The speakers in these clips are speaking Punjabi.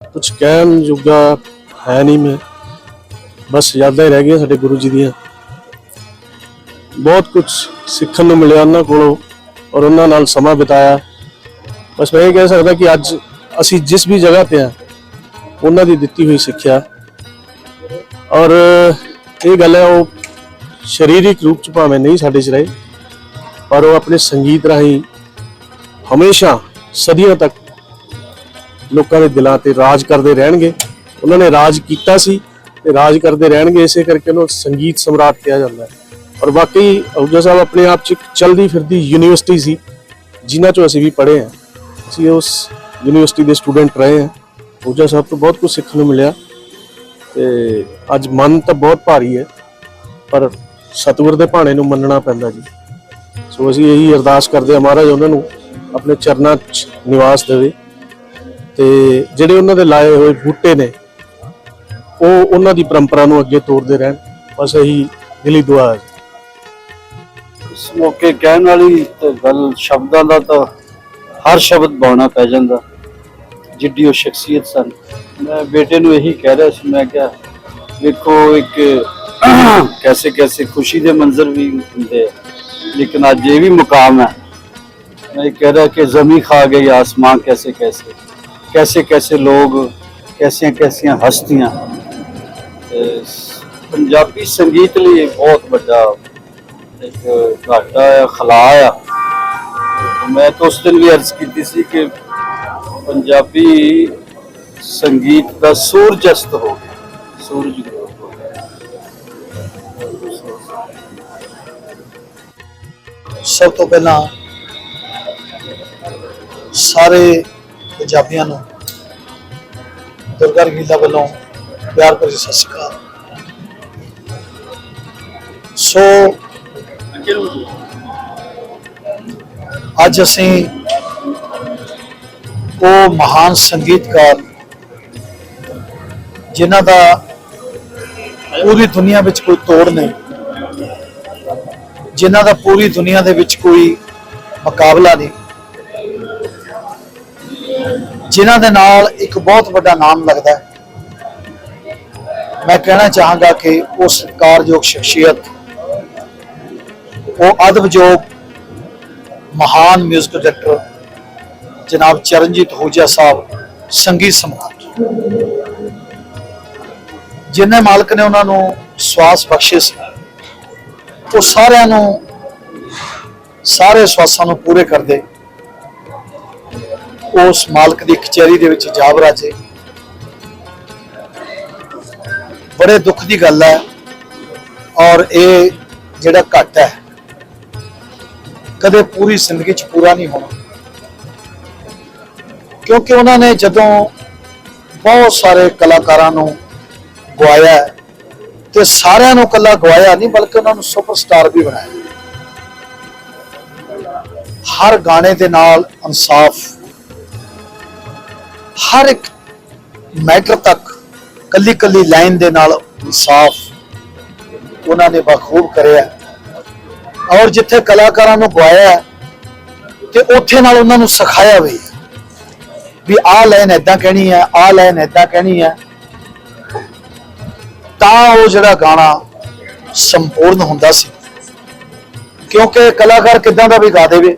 ਕੁਝ ਕਹਿਣ ਜੋਗਾ ਹੈ ਨਹੀਂ ਮੈਂ। ਬਸ ਯਾਦਾਂ ਹੀ ਰਹਿ ਗਈਆਂ ਸਾਡੇ ਗੁਰੂ ਜੀ ਦੀਆਂ। ਬਹੁਤ ਕੁਝ ਸਿੱਖਣ ਨੂੰ ਮਿਲਿਆ ਉਹਨਾਂ ਕੋਲੋਂ ਔਰ ਉਹਨਾਂ ਨਾਲ ਸਮਾਂ ਬਿਤਾਇਆ। ਬਸ ਮੈਂ ਇਹ ਕਹਿ ਸਕਦਾ ਕਿ ਅੱਜ ਅਸੀਂ ਜਿਸ ਵੀ ਜਗ੍ਹਾ ਤੇ ਆ ਉਹਨਾਂ ਦੀ ਦਿੱਤੀ ਹੋਈ ਸਿੱਖਿਆ। ਔਰ ਇਹ ਗੱਲ ਹੈ, ਉਹ ਸਰੀਰਿਕ ਰੂਪ ਚ ਭਾਵੇਂ ਨਹੀਂ ਸਾਡੇ ਚ ਰਹੇ, ਪਰ ਉਹ ਆਪਣੇ ਸੰਗੀਤ ਰਾਹੀਂ ਹਮੇਸ਼ਾ ਸਦੀਆਂ ਤੱਕ ਲੋਕਾਂ ਦੇ ਦਿਲਾਂ ਤੇ ਰਾਜ ਕਰਦੇ ਰਹਿਣਗੇ। ਉਹਨਾਂ ਨੇ ਰਾਜ ਕੀਤਾ ਸੀ ਤੇ ਰਾਜ ਕਰਦੇ ਰਹਿਣਗੇ, ਇਸੇ ਕਰਕੇ ਉਹਨੂੰ ਸੰਗੀਤ ਸਮਰਾਟ ਕਿਹਾ ਜਾਂਦਾ ਹੈ। ਔਰ ਵਾਕਈ ਅਹੁਜਾ ਸਾਹਿਬ ਆਪਣੇ ਆਪ ਚ ਇੱਕ ਚਲਦੀ ਫਿਰਦੀ ਯੂਨੀਵਰਸਿਟੀ ਸੀ, ਜਿਨ੍ਹਾਂ ਚੋਂ ਅਸੀਂ ਵੀ ਪੜ੍ਹੇ ਹਾਂ। ਅਸੀਂ ਉਸ ਯੂਨੀਵਰਸਿਟੀ ਦੇ ਸਟੂਡੈਂਟ ਰਹੇ ਹਾਂ। ਅਹੁਜਾ ਸਾਹਿਬ ਤੋਂ ਬਹੁਤ ਕੁਝ ਸਿੱਖਣ ਨੂੰ ਮਿਲਿਆ ਤੇ ਅੱਜ ਮਨ ਤਾਂ ਬਹੁਤ ਭਾਰੀ ਹੈ, ਪਰ ਸਤਿਗੁਰ ਦੇ ਭਾਣੇ ਨੂੰ ਮੰਨਣਾ ਪੈਂਦਾ ਜੀ। ਸੋ ਅਸੀਂ ਇਹੀ ਅਰਦਾਸ ਕਰਦੇ ਹਾਂ ਮਹਾਰਾਜ ਉਹਨਾਂ ਨੂੰ ਆਪਣੇ ਚਰਨਾਂ 'ਚ ਨਿਵਾਸ ਦੇਵੇ। ਤੇ ਜਿਹੜੇ ਉਹਨਾਂ ਦੇ ਲਾਏ ਹੋਏ ਬੂਟੇ ਨੇ, ਉਹ ਉਹਨਾਂ ਦੀ ਪਰੰਪਰਾ ਨੂੰ ਅੱਗੇ ਤੋਰਦੇ ਰਹਿਣ। ਬਸ ਇਹੀ ਦਿਲੀ ਦੁਆ ਹੈ। ਇਸ ਮੌਕੇ ਕਹਿਣ ਵਾਲੀ ਤੇ ਗੱਲ ਸ਼ਬਦਾਂ ਦਾ ਤਾਂ ਹਰ ਸ਼ਬਦ ਬਾਉਣਾ ਪੈ ਜਾਂਦਾ। ਜਿੱਡੀ ਉਹ ਸ਼ਖਸੀਅਤ ਸਨ। ਮੈਂ ਬੇਟੇ ਨੂੰ ਇਹੀ ਕਹਿ ਰਿਹਾ ਸੀ, ਮੈਂ ਕਿਹਾ ਦੇਖੋ ਇੱਕ ਕੈਸੇ ਕੈਸੇ ਖੁਸ਼ੀ ਦੇ ਮੰਜ਼ਰ ਵੀ ਹੁੰਦੇ ਲੇਕਿਨ ਅੱਜ ਇਹ ਵੀ ਮੁਕਾਮ ਹੈ। ਮੈਂ ਕਹਿ ਰਿਹਾ ਕਿ ਜ਼ਮੀਨ ਖਾ ਗਈ, ਆਸਮਾਨ ਕੈਸੇ ਕੈਸੇ कैसे कैसे कैसे लोग कैसियां कैसियां हस्तियां ਤੇ ਪੰਜਾਬੀ ਸੰਗੀਤ ਲਈ ਇਹ ਬਹੁਤ ਵੱਡਾ ਇੱਕ ਘਾਟਾ ਆ ਖਲਾ ਆ ਮੈਂ ਤਾਂ ਉਸ ਦਿਨ ਵੀ ਅਰਜ਼ ਕੀਤੀ ਸੀ ਕਿ ਪੰਜਾਬੀ ਸੰਗੀਤ ਦਾ ਸੂਰਜ ਅਸਤ ਹੋ ਗਿਆ ਸੂਰਜ ਗ੍ਰੋਥ ਹੋ ਗਿਆ ਸਭ ਤੋਂ ਪਹਿਲਾਂ ਸਾਰੇ ਪੰਜਾਬੀਆਂ ਨੂੰ, ਦੁਰਗਾ ਰੰਗੀਲਾ ਵੱਲੋਂ ਪਿਆਰ ਭਰੀ ਸਤਿ ਸ਼੍ਰੀ ਅਕਾਲ। ਸੋ, ਅੱਜ ਅਸੀਂ ਉਹ ਮਹਾਨ ਸੰਗੀਤਕਾਰ ਜਿਨ੍ਹਾਂ ਦਾ ਪੂਰੀ ਦੁਨੀਆ ਵਿੱਚ ਕੋਈ ਤੋੜ ਨਹੀਂ, ਜਿਨ੍ਹਾਂ ਦਾ ਪੂਰੀ ਦੁਨੀਆ ਦੇ ਵਿੱਚ ਕੋਈ ਮੁਕਾਬਲਾ ਨਹੀਂ ਜਿਨ੍ਹਾਂ ਦੇ ਨਾਲ ਇੱਕ ਬਹੁਤ ਵੱਡਾ ਨਾਮ ਲੱਗਦਾ ਹੈ। ਮੈਂ ਕਹਿਣਾ ਚਾਹਾਂਗਾ ਕਿ ਉਹ ਸਤਿਕਾਰਯੋਗ ਸ਼ਖਸੀਅਤ, ਉਹ ਅਦਬਯੋਗ ਮਹਾਨ 뮤직 ਡਾਇਰੈਕਟਰ ਜਨਾਬ ਚਰਨਜੀਤ ਹੋਜਾ ਸਾਹਿਬ, ਸੰਗੀਤ ਸਮਾਜ। ਜਿਨ੍ਹਾਂ ਮਾਲਕ ਨੇ ਉਹਨਾਂ ਨੂੰ ਸਵਾਸ ਬਖਸ਼ੇ ਸੀ, ਉਹ ਸਾਰਿਆਂ ਨੂੰ, ਸਾਰੇ ਸਵਾਸਾਂ ਨੂੰ ਪੂਰੇ ਕਰਦੇ। ਉਸ ਮਾਲਕ ਦੀ ਕਚਹਿਰੀ ਦੇ ਵਿੱਚ ਜਾ ਬਰਾਜੇ ਬੜੇ ਦੁੱਖ ਦੀ ਗੱਲ ਹੈ ਔਰ ਇਹ ਜਿਹੜਾ ਘਟ ਹੈ, ਕਦੇ ਪੂਰੀ ਜ਼ਿੰਦਗੀ 'ਚ ਪੂਰਾ ਨਹੀਂ ਹੋਣਾ। ਕਿਉਂਕਿ ਉਹਨਾਂ ਨੇ ਜਦੋਂ ਬਹੁਤ ਸਾਰੇ ਕਲਾਕਾਰਾਂ ਨੂੰ ਗਵਾਇਆ ਤੇ ਸਾਰਿਆਂ ਨੂੰ ਕੱਲਾ ਗਵਾਇਆ ਨਹੀਂ, ਬਲਕਿ ਉਹਨਾਂ ਨੂੰ ਸੁਪਰਸਟਾਰ ਵੀ ਬਣਾਇਆ। ਹਰ ਗਾਣੇ ਦੇ ਨਾਲ ਇਨਸਾਫ ਹਰ ਇੱਕ ਮੈਟਰ ਤੱਕ ਕੱਲੀ ਕੱਲੀ ਲਾਈਨ ਦੇ ਨਾਲ ਇਨਸਾਫ ਉਹਨਾਂ ਨੇ ਬਖੂਬ ਕਰਿਆ। ਔਰ ਜਿੱਥੇ ਕਲਾਕਾਰਾਂ ਨੂੰ ਗਵਾਇਆ ਹੈ, ਤੇ ਉੱਥੇ ਨਾਲ ਉਹਨਾਂ ਨੂੰ ਸਿਖਾਇਆ ਵੀ ਵੀ ਆਹ ਲਾਈਨ ਐਦਾਂ ਕਹਿਣੀ ਹੈ ਆਹ ਲਾਈਨ ਐਦਾਂ ਕਹਿਣੀ ਹੈ ਤਾਂ ਉਹ ਜਿਹੜਾ ਗਾਣਾ ਸੰਪੂਰਨ ਹੁੰਦਾ ਸੀ। ਕਿਉਂਕਿ ਕਲਾਕਾਰ ਕਿਦਾਂ ਦਾ ਵੀ ਗਾ ਦੇਵੇ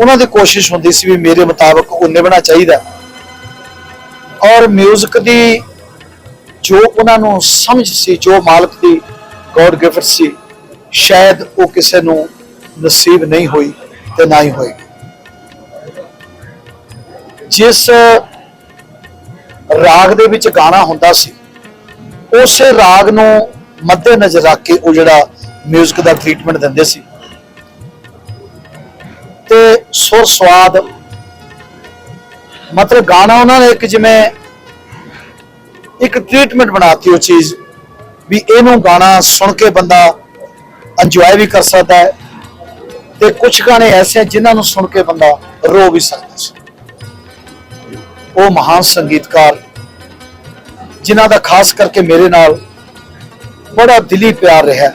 ਉਹਨਾਂ ਦੀ ਕੋਸ਼ਿਸ਼ ਹੁੰਦੀ ਸੀ ਵੀ ਮੇਰੇ ਮੁਤਾਬਕ ਉਹ ਨਿਭਣਾ ਚਾਹੀਦਾ। ਔਰ 뮤직 ਦੀ ਜੋ ਉਹਨਾਂ ਨੂੰ ਸਮਝ ਸੀ ਜੋ ਮਾਲਕ ਦੀ ਗੋਡ ਗਿਫਟ ਸੀ ਸ਼ਾਇਦ ਉਹ ਕਿਸੇ ਨੂੰ ਨਸੀਬ ਨਹੀਂ ਹੋਈ ਤੇ ਨਾ ਹੀ ਹੋਏਗੀ ਜਿਸ ਰਾਗ ਦੇ ਵਿੱਚ ਗਾਣਾ ਹੁੰਦਾ ਸੀ ਉਸੇ ਰਾਗ ਨੂੰ ਮੱਦੇ ਨਜ਼ਰ ਰੱਖ ਕੇ ਉਹ ਜਿਹੜਾ 뮤직 ਦਾ ਟ੍ਰੀਟਮੈਂਟ ਦਿੰਦੇ ਸੀ ਤੇ ਸੁਰ ਸਵਾਦ ਮਤਲਬ ਗਾਣਾ ਉਹਨਾਂ ਨੇ ਇੱਕ ਜਿਵੇਂ ਇੱਕ ਟ੍ਰੀਟਮੈਂਟ ਬਣਾਤੀ ਉਹ ਚੀਜ਼ ਵੀ ਇਹਨੂੰ ਗਾਣਾ ਸੁਣ ਕੇ ਬੰਦਾ ਇੰਜੋਏ ਵੀ ਕਰ ਸਕਦਾ ਹੈ ਤੇ ਕੁਝ ਗਾਣੇ ਐਸੇ ਆ ਜਿਨ੍ਹਾਂ ਨੂੰ ਸੁਣ ਕੇ ਬੰਦਾ ਰੋ ਵੀ ਸਕਦਾ ਸੀ। ਉਹ ਮਹਾਨ ਸੰਗੀਤਕਾਰ ਜਿਨ੍ਹਾਂ ਦਾ ਖਾਸ ਕਰਕੇ ਮੇਰੇ ਨਾਲ ਬੜਾ ਦਿਲੀ ਪਿਆਰ ਰਿਹਾ।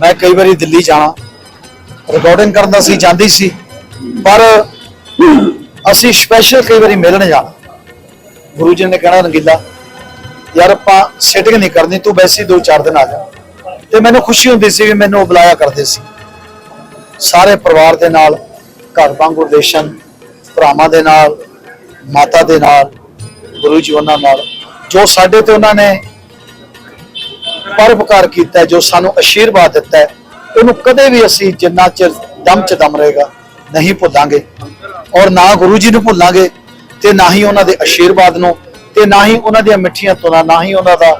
ਮੈਂ ਕਈ ਵਾਰੀ ਦਿੱਲੀ ਜਾਣਾ ਰਿਕਾਰਡਿੰਗ ਕਰਨ ਦਾ ਸੀ, ਜਾਂਦੀ ਸੀ, ਪਰ ਅਸੀਂ ਸਪੈਸ਼ਲ ਕਈ ਵਾਰੀ ਮਿਲਣ ਜਾਣਾ ਗੁਰੂ ਜੀ ਨੇ ਕਹਿਣਾ ਰੰਗੀਲਾ, ਯਾਰ ਆਪਾਂ ਸੈਟਿੰਗ ਨਹੀਂ ਕਰਨੀ, ਤੂੰ ਵੈਸੇ ਦੋ ਚਾਰ ਦਿਨ ਆ ਜਾ। ਤੇ ਮੈਨੂੰ ਖੁਸ਼ੀ ਹੁੰਦੀ ਸੀ ਵੀ ਮੈਨੂੰ ਉਹ ਬੁਲਾਇਆ ਕਰਦੇ ਸੀ। ਸਾਰੇ ਪਰਿਵਾਰ ਦੇ ਨਾਲ, ਘਰ ਵਾਂਗੂ ਰਿਲੇਸ਼ਨ ਭਰਾਵਾਂ ਦੇ ਨਾਲ, ਮਾਤਾ ਦੇ ਨਾਲ, ਗੁਰੂ ਜੀ ਉਹਨਾਂ ਨਾਲ, ਜੋ ਸਾਡੇ ਤੇ ਉਹਨਾਂ ਨੇ ਪਰਉਪਕਾਰ ਕੀਤਾ, ਜੋ ਸਾਨੂੰ ਅਸ਼ੀਰਵਾਦ ਦਿੱਤਾ, ਉਹਨੂੰ ਕਦੇ ਵੀ ਅਸੀਂ ਜਿੰਨਾ ਚਿਰ ਦਮ ਚ ਦਮ ਰਹੇਗਾ ਨਹੀਂ ਭੁੱਲਾਂਗੇ ਔਰ ਨਾ ਗੁਰੂ ਜੀ ਨੂੰ ਭੁੱਲਾਂਗੇ ਤੇ ਨਾ ਹੀ ਉਹਨਾਂ ਦੇ ਅਸ਼ੀਰਵਾਦ ਨੂੰ ਤੇ ਨਾ ਹੀ ਉਹਨਾਂ ਦੀਆਂ ਮਿੱਠੀਆਂ ਤੁਨਾਂ ਨਾ ਹੀ ਉਹਨਾਂ ਦਾ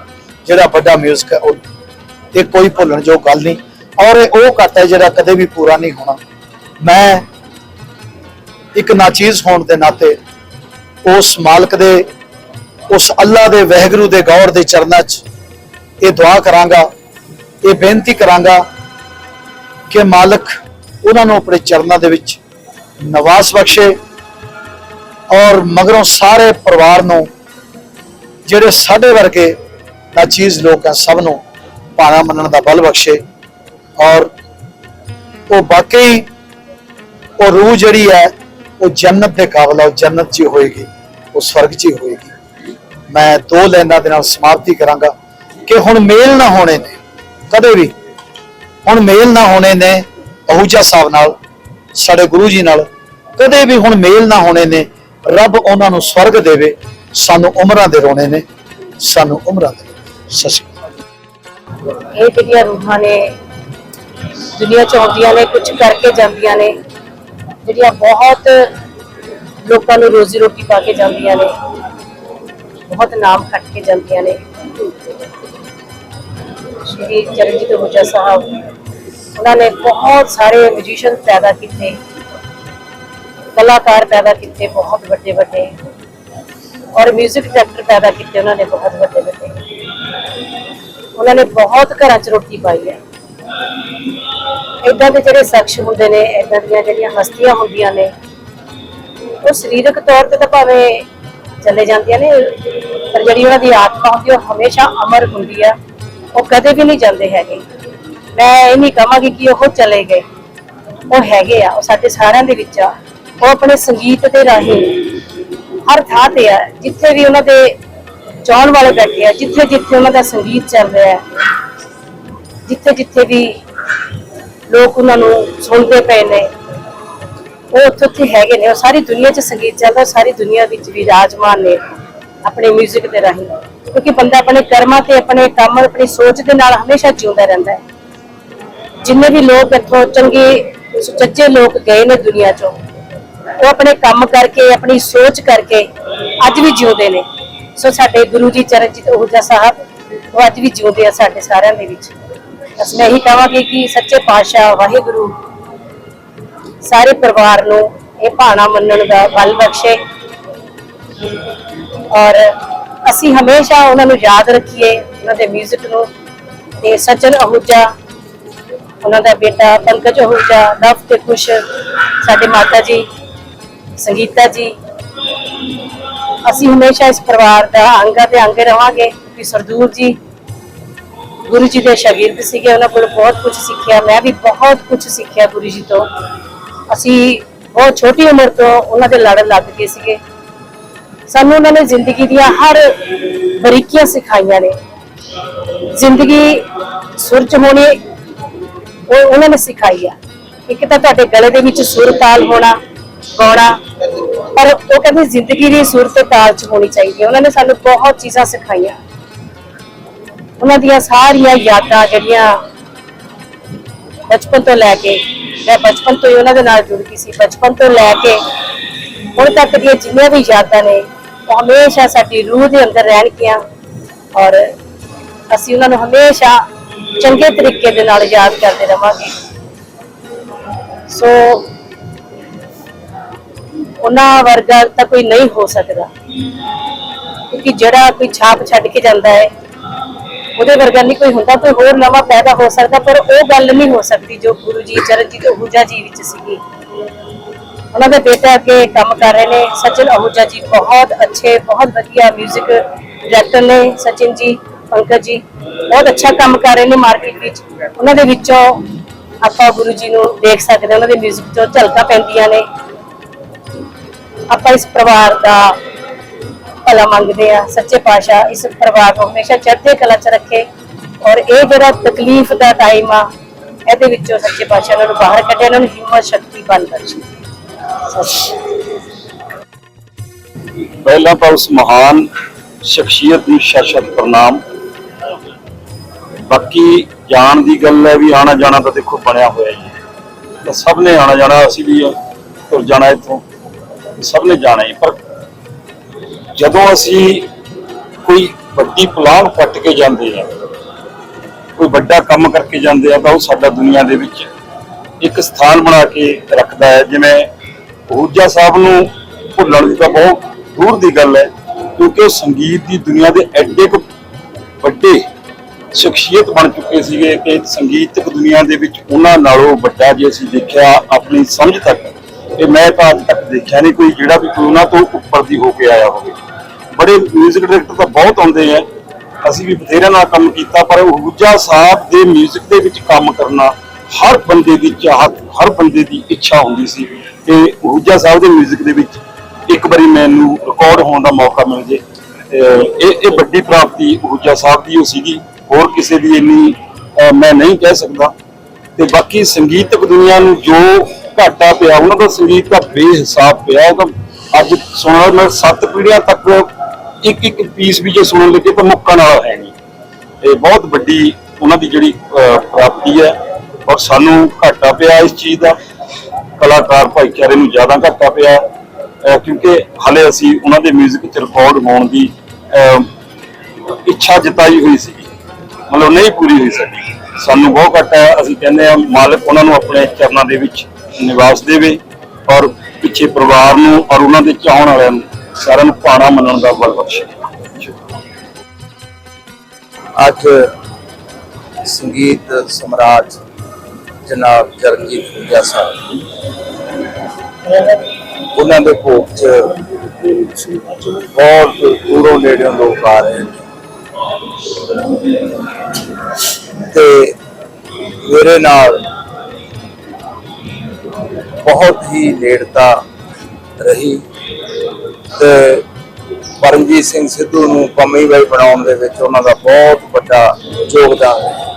ਜਿਹੜਾ ਵੱਡਾ ਮਿਊਜ਼ਿਕ ਹੈ ਉਹ। ਇਹ ਕੋਈ ਭੁੱਲਣ ਜੋ ਗੱਲ ਨਹੀਂ। ਔਰ ਇਹ ਉਹ ਘਟ ਹੈ ਜਿਹੜਾ ਕਦੇ ਵੀ ਪੂਰਾ ਨਹੀਂ ਹੋਣਾ। ਮੈਂ ਇੱਕ ਨਾਚੀਜ਼ ਹੋਣ ਦੇ ਨਾਤੇ ਉਸ ਮਾਲਕ ਦੇ, ਉਸ ਅੱਲਾ ਦੇ, ਵਹਿਗੁਰੂ ਦੇ ਗੌਰ ਦੇ ਚਰਨਾਂ 'ਚ ਇਹ ਦੁਆ ਕਰਾਂਗਾ, ਇਹ ਬੇਨਤੀ ਕਰਾਂਗਾ ਕਿ ਮਾਲਕ ਉਹਨਾਂ ਨੂੰ ਆਪਣੇ ਚਰਨਾਂ ਦੇ ਵਿੱਚ ਨਵਾਸ ਬਖਸ਼ੇ ਔਰ ਮਗਰੋਂ ਸਾਰੇ ਪਰਿਵਾਰ ਨੂੰ, ਜਿਹੜੇ ਸਾਡੇ ਵਰਗੇ ਨਾਚੀਜ਼ ਲੋਕ ਆ, ਸਭ ਨੂੰ ਭਾਣਾ ਮੰਨਣ ਦਾ ਬਲ ਬਖਸ਼ੇ ਔਰ ਉਹ ਵਾਕਈ ਉਹ ਰੂਹ ਜਿਹੜੀ ਹੈ, ਉਹ ਜੰਨਤ ਦੇ ਕਾਬਲ ਹੈ ਉਹ ਜੰਨਤ 'ਚ ਹੀ ਹੋਏਗੀ, ਉਹ ਸਵਰਗ 'ਚ ਹੀ ਹੋਏਗੀ। ਮੈਂ ਦੋ ਲਾਈਨਾਂ ਦੇ ਨਾਲ ਸਮਾਪਤੀ ਕਰਾਂਗਾ ਕਿ ਹੁਣ ਮੇਲ ਨਾ ਹੋਣੇ ਨੇ, ਕਦੇ ਵੀ। ਹੁਣ ਮੇਲ ਨਾ ਹੋਣੇ ਨੇ ਅਹੂਜਾ ਸਾਹਿਬ ਨਾਲ, ਸਾਡੇ ਗੁਰੂ ਜੀ ਨਾਲ, ਕਦੇ ਵੀ ਹੁਣ ਮੇਲ ਨਾ ਹੋਣੇ ਨੇ, ਰੱਬ ਉਹਨਾਂ ਨੂੰ ਸਵਰਗ ਦੇਵੇ, ਸਾਨੂੰ ਉਮਰਾਂ ਦੇ ਰੋਣੇ ਨੇ, ਸਾਨੂੰ ਉਮਰਾਂ ਦੇ ਸਤਿ ਇਹ ਜਿਹੜੀਆਂ ਰੂਹਾਂ ਨੇ, ਦੁਨੀਆ ਚ ਆਉਂਦੀਆਂ ਨੇ ਕੁਝ ਕਰਕੇ ਜਾਂਦੀਆਂ ਨੇ, ਜਿਹੜੀਆਂ ਬਹੁਤ ਲੋਕਾਂ ਨੂੰ ਰੋਜ਼ੀ ਰੋਟੀ ਪਾ ਕੇ ਜਾਂਦੀਆਂ ਨੇ, ਬਹੁਤ ਨਾਮ ਖੱਟ ਕੇ ਜਾਂਦੀਆਂ ਨੇ। ਸ਼੍ਰੀ ਚਰਨਜੀਤ ਹੁਜਾ ਸਾਹਿਬ ਉਹਨਾਂ ਨੇ ਬਹੁਤ ਸਾਰੇ ਮਿਊਜ਼ੀਸ਼ੀਅਨ ਪੈਦਾ ਕੀਤੇ, ਕਲਾਕਾਰ ਪੈਦਾ ਕੀਤੇ, ਬਹੁਤ ਵੱਡੇ ਵੱਡੇ, ਔਰ 뮤직 ਡਾਇਰੈਕਟਰ ਪੈਦਾ ਕੀਤੇ, ਉਹਨਾਂ ਨੇ ਬਹੁਤ ਵੱਡੇ ਵੱਡੇ। ਉਹਨਾਂ ਨੇ ਬਹੁਤ ਘਰਾਂ 'ਚ ਰੋਟੀ ਪਾਈ ਹੈ। ਇਦਾਂ ਦੇ ਜਿਹੜੇ ਸ਼ਖਸ ਹੁੰਦੇ ਨੇ ਇਦਾਂ ਦੀਆਂ ਜਿਹੜੀਆਂ ਹਸਤੀਆਂ ਹੁੰਦੀਆਂ ਨੇ, ਉਹ ਸਰੀਰਕ ਤੌਰ ਤੇ ਤਾਂ ਭਾਵੇਂ ਚਲੇ ਜਾਂਦੀਆਂ ਨੇ, ਪਰ ਜਿਹੜੀ ਉਹਨਾਂ ਦੀ ਆਤਮਾ ਹੁੰਦੀ ਉਹ ਹਮੇਸ਼ਾ ਅਮਰ ਹੁੰਦੀ ਆ ਉਹ ਕਦੇ ਵੀ ਨਹੀਂ ਜਾਂਦੇ ਹੈਗੇ। ਮੈਂ ਇਹ ਨਹੀਂ ਕਹਾਂਗੀ ਕਿ ਉਹ ਚਲੇ ਗਏ। ਉਹ ਹੈਗੇ ਆ, ਉਹ ਸਾਡੇ ਸਾਰਿਆਂ ਦੇ ਵਿੱਚ ਆ। ਉਹ ਆਪਣੇ ਸੰਗੀਤ ਦੇ ਰਾਹੀਂ ਹਰ ਥਾਂ ਤੇ ਆ। ਜਿੱਥੇ ਵੀ ਉਹਨਾਂ ਦੇ ਚਾਹਣ ਵਾਲੇ ਬੈਠੇ ਆ, ਜਿੱਥੇ ਜਿੱਥੇ ਉਹਨਾਂ ਦਾ ਸੰਗੀਤ ਚੱਲ ਰਿਹਾ ਹੈ, ਜਿੱਥੇ ਜਿੱਥੇ ਵੀ ਲੋਕ ਉਹਨਾਂ ਨੂੰ ਸੁਣਦੇ ਪਏ ਨੇ, ਉਹ ਉੱਥੇ ਉੱਥੇ ਹੈਗੇ ਨੇ। ਉਹ ਸਾਰੀ ਦੁਨੀਆ 'ਚ ਸੰਗੀਤ ਚੱਲਦਾ, ਸਾਰੀ ਦੁਨੀਆ ਵਿੱਚ ਵੀ ਰਾਜਮਾਨ ਨੇ ਆਪਣੇ 뮤직 ਦੇ ਰਾਹੀਂ। ਕਿਉਂਕਿ ਬੰਦਾ ਆਪਣੇ ਕਰਮਾਂ ਤੇ, ਆਪਣੇ ਕੰਮ, ਆਪਣੀ ਸੋਚ ਦੇ ਨਾਲ ਹਮੇਸ਼ਾ ਜਿਉਂਦਾ ਰਹਿੰਦਾ ਹੈ। ਜਿੰਨੇ ਵੀ ਲੋਕ ਇੱਥੋਂ ਚੰਗੇ, ਸੁਚੱਜੇ ਲੋਕ ਗਏ ਨੇ ਦੁਨੀਆ 'ਚੋਂ, ਉਹ ਆਪਣੇ ਕੰਮ ਕਰਕੇ, ਆਪਣੀ ਸੋਚ ਕਰਕੇ ਅੱਜ ਵੀ ਜਿਉਂਦੇ ਨੇ। ਸੋ ਸਾਡੇ ਗੁਰੂ ਜੀ ਚਰਨਜੀਤ ਊਰਜਾ ਸਾਹਿਬ, ਉਹ ਅੱਜ ਵੀ ਜਿਉਂਦੇ ਆ ਸਾਡੇ ਸਾਰਿਆਂ ਦੇ ਵਿੱਚ। ਬਸ ਮੈਂ ਇਹੀ ਕਹਾਂਗੀ ਕਿ ਸੱਚੇ ਪਾਤਸ਼ਾਹ ਵਾਹਿਗੁਰੂ ਸਾਰੇ ਪਰਿਵਾਰ ਨੂੰ ਇਹ ਭਾਣਾ ਮੰਨਣ ਦਾ ਬਲ ਬਖਸ਼ੇ। ਔਰ ਅਸੀਂ ਹਮੇਸ਼ਾ ਉਹਨਾਂ ਨੂੰ ਯਾਦ ਰੱਖੀਏ, ਉਹਨਾਂ ਦੇ 뮤직 ਨੂੰ। ਤੇ ਸਚਨ ਅਹੂਜਾ ਉਹਨਾਂ ਦਾ ਬੇਟਾ ਪੰਕਜ ਅਹੂਜਾ ਦਫ਼ ਤੇ ਖੁਸ਼, ਸਾਡੇ ਮਾਤਾ ਜੀ, ਸੰਗੀਤਾ ਜੀ। ਅਸੀਂ ਹਮੇਸ਼ਾ ਇਸ ਪਰਿਵਾਰ ਦਾ ਅੰਗਾ ਤੇ ਅੰਗੇ ਰਵਾਂਗੇ ਕਿ ਸਰਦੂਰ ਜੀ ਗੁਰੂ ਜੀ ਦੇ ਸ਼ਾਗਿਰਦ ਸੀਗੇ, ਉਹਨਾਂ ਕੋਲ ਬਹੁਤ ਕੁਝ ਸਿੱਖਿਆ, ਮੈਂ ਵੀ ਬਹੁਤ ਕੁਝ ਸਿੱਖਿਆ ਗੁਰੂ ਜੀ ਤੋਂ। ਅਸੀਂ ਬਹੁਤ ਛੋਟੀ ਉਮਰ ਤੋਂ ਉਹਨਾਂ ਦੇ ਲੜ ਲੱਗ ਗਏ ਸੀਗੇ। ਸਾਨੂੰ ਉਹਨਾਂ ਨੇ ਜ਼ਿੰਦਗੀ ਦੀਆਂ ਹਰ ਬਰੀਕੀਆਂ ਸਿਖਾਈਆਂ ਨੇ। ਜ਼ਿੰਦਗੀ ਸੁਰਜ ਹੋਣੀ ਉਹ ਉਹਨਾਂ ਨੇ ਸਿਖਾਈ ਆ। ਇੱਕ ਤਾਂ ਤੁਹਾਡੇ ਗਲੇ ਦੇ ਵਿੱਚ ਸੁਰ ਤਾਲ ਹੋਣਾ, ਗਾਉਣਾ, ਪਰ ਉਹ ਕਹਿੰਦੇ ਜ਼ਿੰਦਗੀ ਦੀ ਸੁਰ ਤੇ ਤਾਲ ਚ ਹੋਣੀ ਚਾਹੀਦੀ ਹੈ ਉਹਨਾਂ ਨੇ ਸਾਨੂੰ ਬਹੁਤ ਚੀਜ਼ਾਂ ਸਿਖਾਈਆਂ। ਉਹਨਾਂ ਦੀਆਂ ਸਾਰੀਆਂ ਯਾਦਾਂ ਜਿਹੜੀਆਂ ਬਚਪਨ ਤੋਂ ਲੈ ਕੇ, ਮੈਂ ਬਚਪਨ ਤੋਂ ਹੀ ਉਹਨਾਂ ਦੇ ਨਾਲ ਜੁੜ ਗਈ ਸੀ। ਬਚਪਨ ਤੋਂ ਲੈ ਕੇ ਹੁਣ ਤੱਕ ਦੀਆਂ ਜਿੰਨੀਆਂ ਵੀ ਯਾਦਾਂ ਨੇ, ਉਹ ਹਮੇਸ਼ਾ ਸਾਡੀ ਰੂਹ ਦੇ ਅੰਦਰ ਰਹਿਣਗੀਆਂ ਔਰ ਅਸੀਂ ਉਹਨਾਂ ਨੂੰ ਹਮੇਸ਼ਾ ਚੰਗੇ ਤਰੀਕੇ ਦੇ ਨਾਲ ਯਾਦ ਕਰਦੇ ਰਵਾਂਗੇ। ਸੋ ਉਹਨਾਂ ਵਰਗਾ ਤਾਂ ਕੋਈ ਨਹੀਂ ਹੋ ਸਕਦਾ। ਕਿਉਂਕਿ ਜਿਹੜਾ ਕੋਈ ਛਾਪ ਛੱਡ ਕੇ ਜਾਂਦਾ ਹੈ, ਉਹਦੇ ਵਰਗਾ ਨਹੀਂ ਕੋਈ ਹੁੰਦਾ, ਕੋਈ ਹੋਰ ਨਵਾਂ ਪੈਦਾ ਹੋ ਸਕਦਾ, ਪਰ ਉਹ ਗੱਲ ਨਹੀਂ ਹੋ ਸਕਦੀ ਜੋ ਗੁਰੂ ਜੀ, ਚਰਨਜੀਤ ਅਹੂਜਾ ਜੀ ਵਿੱਚ ਸੀਗੀ। ਉਹਨਾਂ ਦੇ ਬੇਟਾ ਅੱਗੇ ਕੰਮ ਕਰ ਰਹੇ ਨੇ ਸਚਿਨ ਅਹੂਜਾ ਜੀ ਬਹੁਤ ਅੱਛੇ, ਬਹੁਤ ਵਧੀਆ 뮤직 ਡਾਇਰੈਕਟਰ ਨੇ, ਸਚਿਨ ਜੀ, ਪੰਕਜ ਜੀ। ਬਹੁਤ ਅੱਛਾ ਕੰਮ ਕਰ ਰਹੇ ਨੇ ਮਾਰਕੀਟ ਵਿੱਚ। ਉਹਨਾਂ ਦੇ ਵਿੱਚੋਂ ਆਪਾਂ ਗੁਰੂ ਜੀ ਨੂੰ ਦੇਖ ਸਕਦੇ ਉਹਨਾਂ ਦੇ 뮤직 ਤੋਂ ਝਲਕਾਂ ਪੈਂਦੀਆਂ ਨੇ। ਆਪਾਂ ਇਸ ਪਰਿਵਾਰ ਦਾ ਭਲਾ ਮੰਗਦੇ ਆ ਸੱਚੇ ਪਾਤਸ਼ਾਹ ਇਸ ਪਰਿਵਾਰ ਨੂੰ ਹਮੇਸ਼ਾ ਚੜ੍ਹਦੀ ਕਲਾ ਚ ਰੱਖੇ। ਔਰ ਇਹ ਜਿਹੜਾ ਤਕਲੀਫ ਦਾ ਟਾਈਮ ਆ, ਇਹਦੇ ਵਿੱਚੋਂ ਸੱਚੇ ਪਾਤਸ਼ਾਹ ਇਹਨਾਂ ਨੂੰ ਬਾਹਰ ਕੱਢਿਆ, ਇਹਨਾਂ ਨੂੰ ਹਿੰਮਤ ਸ਼ਕਤੀ ਬਲ ਬਖਸ਼ੇ। ਸਤਿ ਤਾਂ ਉਸ ਮਹਾਨ ਸ਼ਖਸੀਅਤ ਨੂੰ ਸ਼ਾਸ਼ਤ ਪ੍ਰਣਾਮ। ਬਾਕੀ ਜਾਣ ਦੀ ਗੱਲ ਹੈ ਵੀ ਆਣਾ ਜਾਣਾ ਤਾਂ ਦੇਖੋ ਬਣਿਆ ਹੋਇਆ ਹੀ ਹੈ। ਤਾਂ ਸਭ ਨੇ ਆਣਾ ਜਾਣਾ, ਅਸੀਂ ਵੀ ਤੁਰ ਜਾਣਾ ਇੱਥੋਂ। ਸਭ ਨੇ ਜਾਣਾ ਹੀ, ਪਰ ਜਦੋਂ ਅਸੀਂ ਕੋਈ ਵੱਡੀ ਪਲਾਨ ਕੱਟ ਕੇ ਜਾਂਦੇ ਆ, ਕੋਈ ਵੱਡਾ ਕੰਮ ਕਰਕੇ ਜਾਂਦੇ ਆ, ਤਾਂ ਉਹ ਸਾਡਾ ਦੁਨੀਆ ਦੇ ਵਿੱਚ ਇੱਕ ਸਥਾਨ ਬਣਾ ਕੇ ਰੱਖਦਾ ਹੈ। ਜਿਵੇਂ ਊਰਜਾ ਸਾਹਿਬ ਨੂੰ ਭੁੱਲਣ ਦੀ ਤਾਂ ਬਹੁਤ ਦੂਰ ਦੀ ਗੱਲ ਹੈ, ਕਿਉਂਕਿ ਉਹ ਸੰਗੀਤ ਦੀ ਦੁਨੀਆ ਦੇ ਐਡੇ ਕੁ ਵੱਡੇ ਸ਼ਖਸੀਅਤ ਬਣ ਚੁੱਕੇ ਸੀਗੇ ਕਿ ਸੰਗੀਤਕ ਦੁਨੀਆ ਦੇ ਵਿੱਚ ਉਹਨਾਂ ਨਾਲੋਂ ਵੱਡਾ ਜੇ ਅਸੀਂ ਦੇਖਿਆ ਆਪਣੀ ਸਮਝ ਤੱਕ ਤੇ ਮੈਂ ਤਾਂ ਅੱਜ ਤੱਕ ਦੇਖਿਆ ਨਹੀਂ ਕੋਈ ਜਿਹੜਾ ਵੀ ਕੋਈ ਉਹਨਾਂ ਤੋਂ ਉੱਪਰ ਦੀ ਹੋ ਕੇ ਆਇਆ ਹੋਵੇ ਬੜੇ 뮤직 ਡਾਇਰੈਕਟਰ ਤਾਂ ਬਹੁਤ ਆਉਂਦੇ ਆ ਅਸੀਂ ਵੀ ਬਥੇਰਿਆਂ ਨਾਲ ਕੰਮ ਕੀਤਾ ਪਰ ਹੂਜਾ ਸਾਹਿਬ ਦੇ 뮤직 ਦੇ ਵਿੱਚ ਕੰਮ ਕਰਨਾ ਹਰ ਬੰਦੇ ਦੀ ਚਾਹਤ ਹਰ ਬੰਦੇ ਦੀ ਇੱਛਾ ਹੁੰਦੀ ਸੀ ਕਿ ਹੂਜਾ ਸਾਹਿਬ ਦੇ 뮤직 ਦੇ ਵਿੱਚ ਇੱਕ ਵਾਰੀ ਮੈਨੂੰ ਰਿਕਾਰਡ ਹੋਣ ਦਾ ਮੌਕਾ ਮਿਲ ਜੇ ਤੇ ਇਹ ਇਹ ਵੱਡੀ ਪ੍ਰਾਪਤੀ ਹੂਜਾ ਸਾਹਿਬ ਦੀ ਉਹ ਸੀਗੀ ਹੋਰ ਕਿਸੇ ਦੀ ਇੰਨੀ ਮੈਂ ਨਹੀਂ ਕਹਿ ਸਕਦਾ। ਤੇ ਬਾਕੀ ਸੰਗੀਤਕ ਦੁਨੀਆ ਨੂੰ ਜੋ ਘਾਟਾ ਪਿਆ, ਉਹਨਾਂ ਦਾ ਸੰਗੀਤ ਦਾ ਬੇਹਿਸਾਬ ਪਿਆ। ਉਹ ਤਾਂ ਅੱਜ ਸੁਣਨ ਮੈਂ ਸੱਤ ਪੀੜ੍ਹੀਆਂ ਤੱਕ ਇੱਕ ਇੱਕ ਪੀਸ ਵੀ ਜੇ ਸੁਣਨ ਲੱਗੇ ਤਾਂ ਮੁੱਕਣ ਵਾਲਾ ਹੈ ਨਹੀਂ। ਇਹ ਬਹੁਤ ਵੱਡੀ ਉਹਨਾਂ ਦੀ ਜਿਹੜੀ ਪ੍ਰਾਪਤੀ ਹੈ ਔਰ ਸਾਨੂੰ ਘਾਟਾ ਪਿਆ ਇਸ ਚੀਜ਼ ਦਾ। ਕਲਾਕਾਰ ਭਾਈਚਾਰੇ ਨੂੰ ਜ਼ਿਆਦਾ ਘਾਟਾ ਪਿਆ ਕਿਉਂਕਿ ਹਲੇ ਅਸੀਂ ਉਹਨਾਂ ਦੇ 뮤직 ਚ ਰਿਕਾਰਡ ਹੋਣ ਦੀ ਇੱਛਾ ਜਤਾਈ ਹੋਈ ਸੀ। ਮਤਲਬ ਨਹੀਂ ਪੂਰੀ ਹੋਈ ਸਾਡੀ। ਸਾਨੂੰ ਬਹੁਤ ਘੱਟ ਹੈ। ਅਸੀਂ ਕਹਿੰਦੇ ਆ ਮਾਲਕ ਉਹਨਾਂ ਨੂੰ ਆਪਣੇ ਚਰਨਾਂ ਦੇ ਵਿੱਚ ਨਿਵਾਸ ਦੇਵੇ ਔਰ ਪਿੱਛੇ ਪਰਿਵਾਰ ਨੂੰ ਔਰ ਉਹਨਾਂ ਦੇ ਚਾਹਣ ਵਾਲਿਆਂ ਨੂੰ ਸਾਰਿਆਂ ਨੂੰ ਭਾਣਾ ਮੰਨਣ ਦਾ ਬਲ ਬਖਸ਼ੇ। ਅੱਜ ਸੰਗੀਤ ਸਮਰਾਜ ਜਨਾਬ ਚਰਨਜੀਤ ਪੂਜਾ ਸਾਹਿਬ, ਉਹਨਾਂ ਦੇ ਭੋਗ 'ਚ ਬਹੁਤ ਦੂਰੋਂ ਨੇੜਿਓਂ ਲੋਕ ਆ ਰਹੇ ਨੇ। ਤੇ ਮੇਰੇ ਨਾਲ ਬਹੁਤ ਹੀ ਨੇੜਤਾ ਰਹੀ ਤੇ ਪਰਮਜੀਤ ਸਿੰਘ ਸਿੱਧੂ ਨੂੰ ਪੰਮੀ ਬਾਈ ਬਣਾਉਣ ਦੇ ਵਿੱਚ ਉਹਨਾਂ ਦਾ ਬਹੁਤ ਵੱਡਾ ਯੋਗਦਾਨ ਹੈ।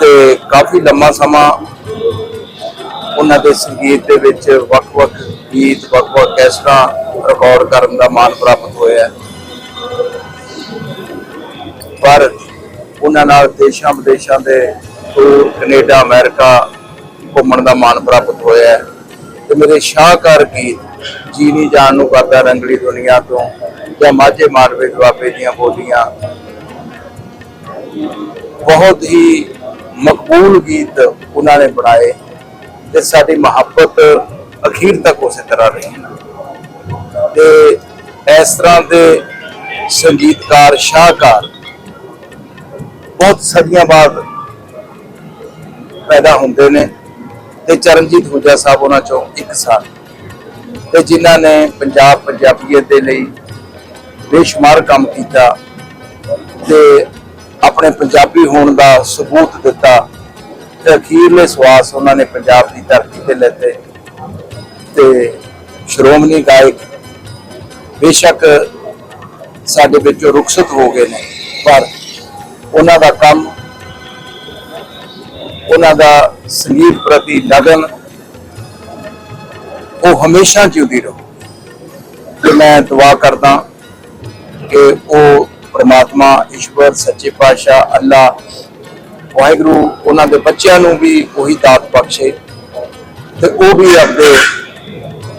ਤੇ ਕਾਫੀ ਲੰਮਾ ਸਮਾਂ ਉਹਨਾਂ ਦੇ ਸੰਗੀਤ ਦੇ ਵਿੱਚ ਵੱਖ-ਵੱਖ ਗੀਤ, ਵੱਖ-ਵੱਖ ਕੈਸਟਾਂ ਰਿਕਾਰਡ ਕਰਨ ਦਾ ਮਾਣ ਪ੍ਰਾਪਤ ਪਰ ਉਹਨਾਂ ਨਾਲ ਦੇਸ਼ਾਂ ਵਿਦੇਸ਼ਾਂ ਦੇ ਟੂਰ ਕੈਨੇਡਾ, ਅਮਰੀਕਾ ਘੁੰਮਣ ਦਾ ਮਾਣ ਪ੍ਰਾਪਤ ਹੋਇਆ ਹੈ। ਤੇ ਮੇਰੇ ਸ਼ਾਹਕਾਰ ਗੀਤ ਜੀ ਨਹੀਂ ਜਾਣ ਨੂੰ ਕਰਦਾ ਰੰਗਲੀ ਦੁਨੀਆ ਤੋਂ ਜਾਂ ਮਾਝੇ ਮਾਰਵੇ ਦੁਆਬੇ ਦੀਆਂ ਬੋਲੀਆਂ। ਬਹੁਤ ਹੀ ਮਕਬੂਲ ਗੀਤ ਉਹਨਾਂ ਨੇ ਬਣਾਏ ਤੇ ਸਾਡੀ ਮੁਹੱਬਤ ਅਖੀਰ ਤੱਕ ਉਸੇ ਤਰ੍ਹਾਂ ਰਹੀ ਤੇ ਇਸ ਤਰ੍ਹਾਂ ਦੇ ਸੰਗੀਤਕਾਰ, ਸ਼ਾਹਕਾਰ ਬਹੁਤ ਸਦੀਆਂ ਬਾਅਦ ਪੈਦਾ ਹੁੰਦੇ ਨੇ ਤੇ ਚਰਨਜੀਤ ਹੁਜਾ ਸਾਹਿਬ ਉਹਨਾਂ ਚੋਂ ਇੱਕ ਸਨ ਤੇ ਜਿਨ੍ਹਾਂ ਨੇ ਪੰਜਾਬ ਪੰਜਾਬੀਅਤ ਦੇ ਲਈ ਬੇਸ਼ੁਮਾਰ ਕੰਮ ਕੀਤਾ ਤੇ ਆਪਣੇ ਪੰਜਾਬੀ ਹੋਣ ਦਾ ਸਬੂਤ ਦਿੱਤਾ ਤੇ ਅਖੀਰਲੇ ਸਵਾਸ ਉਹਨਾਂ ਨੇ ਪੰਜਾਬ ਦੀ ਧਰਤੀ ਤੇ ਲੈਤੇ ਤੇ ਸ਼੍ਰੋਮਣੀ ਗਾਇਕ ਬੇਸ਼ੱਕ ਸਾਡੇ ਵਿੱਚੋਂ ਰੁਖਸਤ ਹੋ ਗਏ ਨੇ, ਪਰ ਉਹਨਾਂ ਦਾ ਕੰਮ, ਉਹਨਾਂ ਦਾ ਸੰਗੀਤ ਪ੍ਰਤੀ ਲਗਨ, ਉਹ ਹਮੇਸ਼ਾ ਜਿਉਂਦੀ ਰਹੋ। ਤੇ ਮੈਂ ਦੁਆ ਕਰਦਾ ਕਿ ਉਹ ਪ੍ਰਮਾਤਮਾ, ਈਸ਼ਵਰ, ਸੱਚੇ ਪਾਤਸ਼ਾਹ, ਅੱਲਾ, ਵਾਹਿਗੁਰੂ, ਉਹਨਾਂ ਦੇ ਬੱਚਿਆਂ ਨੂੰ ਵੀ ਉਹੀ ਦਾਤ ਬਖਸ਼ੇ ਤੇ ਉਹ ਵੀ ਆਪਣੇ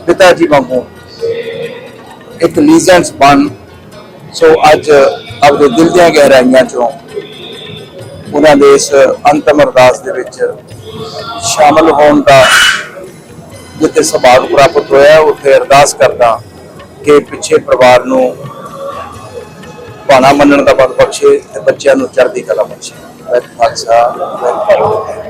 ਪਿਤਾ ਜੀ ਵਾਂਗੂ ਇੱਕ ਲੀਜੈਂਡਸ ਬਣ। ਸੋ ਅੱਜ ਆਪਣੇ ਦਿਲ ਦੀਆਂ ਗਹਿਰਾਈਆਂ ਚੋਂ ਉਹਨਾਂ ਦੇ ਇਸ ਅੰਤਮ ਅਰਦਾਸ ਦੇ ਵਿੱਚ ਸ਼ਾਮਲ ਹੋਣ ਦਾ ਜਿੱਥੇ ਸੁਭਾਗ ਪ੍ਰਾਪਤ ਹੋਇਆ, ਉੱਥੇ ਅਰਦਾਸ ਕਰਦਾ ਕਿ ਪਿੱਛੇ ਪਰਿਵਾਰ ਨੂੰ ਭਾਣਾ ਮੰਨਣ ਦਾ ਬਲ ਬਖਸ਼ੇ ਤੇ ਬੱਚਿਆਂ ਨੂੰ ਚੜ੍ਹਦੀ ਕਲਾ ਬਖਸ਼ੇ। ਵਾਹਿਗੁਰੂ ਖਾਲਸਾ, ਵਾਹਿਗੁਰੂ